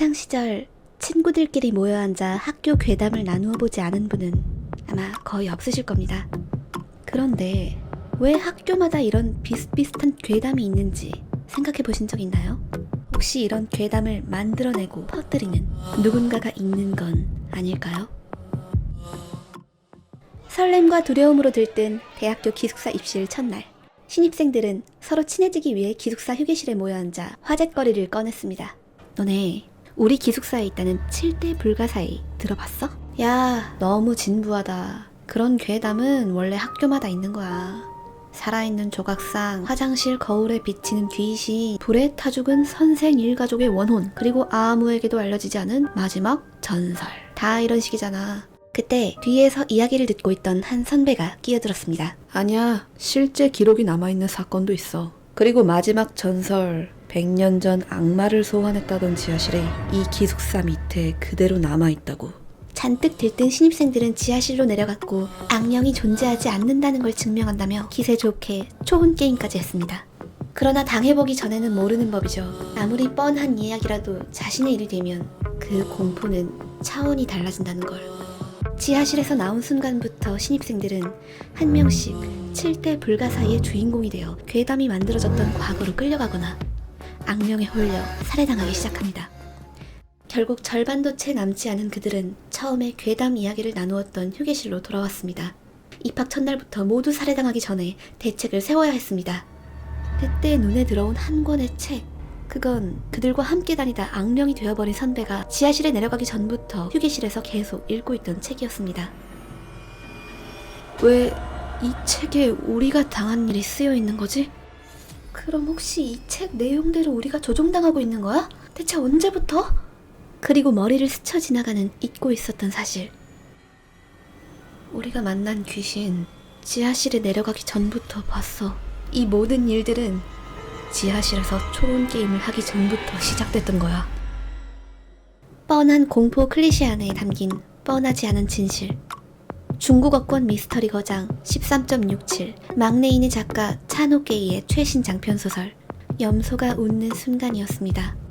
학창 시절 친구들끼리 모여 앉아 학교 괴담을 나누어 보지 않은 분은 아마 거의 없으실 겁니다. 그런데 왜 학교마다 이런 비슷비슷한 괴담이 있는지 생각해 보신 적 있나요? 혹시 이런 괴담을 만들어내고 퍼뜨리는 누군가가 있는 건 아닐까요? 설렘과 두려움으로 들뜬 대학교 기숙사 입실 첫날. 신입생들은 서로 친해지기 위해 기숙사 휴게실에 모여 앉아 화제거리를 꺼냈습니다. 너네 우리 기숙사에 있다는 7대 불가사의 들어봤어? 야, 너무 진부하다. 그런 괴담은 원래 학교마다 있는 거야. 살아있는 조각상, 화장실 거울에 비치는 귀신, 불에 타 죽은 선생 일가족의 원혼, 그리고 아무에게도 알려지지 않은 마지막 전설. 다 이런 식이잖아. 그때 뒤에서 이야기를 듣고 있던 한 선배가 끼어들었습니다. 아니야, 실제 기록이 남아있는 사건도 있어. 그리고 마지막 전설, 100년 전 악마를 소환했다던 지하실에 이 기숙사 밑에 그대로 남아있다고. 잔뜩 들뜬 신입생들은 지하실로 내려갔고 악령이 존재하지 않는다는 걸 증명한다며 기세 좋게 초혼 게임까지 했습니다. 그러나 당해보기 전에는 모르는 법이죠. 아무리 뻔한 이야기라도 자신의 일이 되면 그 공포는 차원이 달라진다는 걸. 지하실에서 나온 순간부터 신입생들은 한 명씩 7대 불가사의의 주인공이 되어 괴담이 만들어졌던 과거로 끌려가거나 악령에 홀려 살해당하기 시작합니다. 결국 절반도 채 남지 않은 그들은 처음에 괴담 이야기를 나누었던 휴게실로 돌아왔습니다. 입학 첫날부터 모두 살해당하기 전에 대책을 세워야 했습니다. 그때 눈에 들어온 한 권의 책. 그건 그들과 함께 다니다 악령이 되어버린 선배가 지하실에 내려가기 전부터 휴게실에서 계속 읽고 있던 책이었습니다. 왜 이 책에 우리가 당한 일이 쓰여 있는 거지? 그럼 혹시 이 책 내용대로 우리가 조종당하고 있는 거야? 대체 언제부터? 그리고 머리를 스쳐 지나가는 잊고 있었던 사실. 우리가 만난 귀신 지하실에 내려가기 전부터 봤어. 이 모든 일들은 지하실에서 초혼 게임을 하기 전부터 시작됐던 거야. 뻔한 공포 클리셰 안에 담긴 뻔하지 않은 진실. 중국어권 미스터리 거장 13.67 막내인의 작가 차노게이의 최신 장편 소설 염소가 웃는 순간이었습니다.